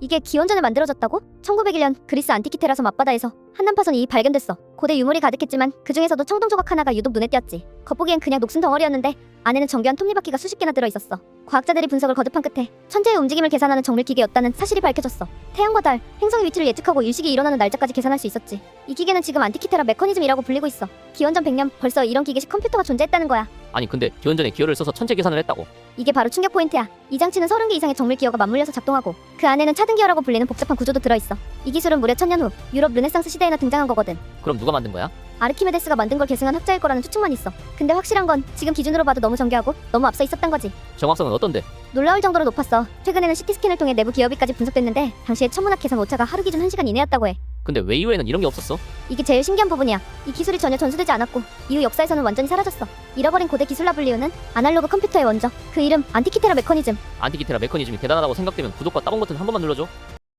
이게 기원전에 만들어졌다고? 1901년 그리스 안티키테라섬 앞바다에서 한남파선이 발견됐어. 고대 유물이 가득했지만 그 중에서도 청동 조각 하나가 유독 눈에 띄었지. 겉보기엔 그냥 녹슨 덩어리였는데 안에는 정교한 톱니바퀴가 수십 개나 들어 있었어. 과학자들이 분석을 거듭한 끝에 천체의 움직임을 계산하는 정밀 기계였다는 사실이 밝혀졌어. 태양과 달, 행성의 위치를 예측하고 일식이 일어나는 날짜까지 계산할 수 있었지. 이 기계는 지금 안티키테라 메커니즘이라고 불리고 있어. 기원전 100년 벌써 이런 기계식 컴퓨터가 존재했다는 거야. 아니 근데 기원전에 기어를 써서 천체 계산을 했다고. 이게 바로 충격 포인트야. 이 장치는 30개 이상의 정밀 기어가 맞물려서 작동하고 그 안에는 차등 기어라고 불리는 복잡한 구조도 들어있어. 이 기술은 무려 천년 후 유럽 르네상스 시대에나 등장한 거거든. 그럼 누가 만든 거야? 아르키메데스가 만든 걸 계승한 학자일 거라는 추측만 있어. 근데 확실한 건 지금 기준으로 봐도 너무 정교하고 너무 앞서 있었던 거지. 정확성은 어떤데? 놀라울 정도로 높았어. 최근에는 CT 스캔을 통해 내부 기어비까지 분석됐는데 당시에 천문학 계산 오차가 하루 기준 1시간 이내였다고 해. 근데 왜 이후에는 이런 게 없었어? 이게 제일 신기한 부분이야. 이 기술이 전혀 전수되지 않았고 이후 역사에서는 완전히 사라졌어. 잃어버린 고대 기술라 불리우는 아날로그 컴퓨터의 원조. 그 이름 안티키테라 메커니즘. 안티기테라 메커니즘이 대단하다고 생각되면 구독과 따봉 버튼 한 번만 눌러줘.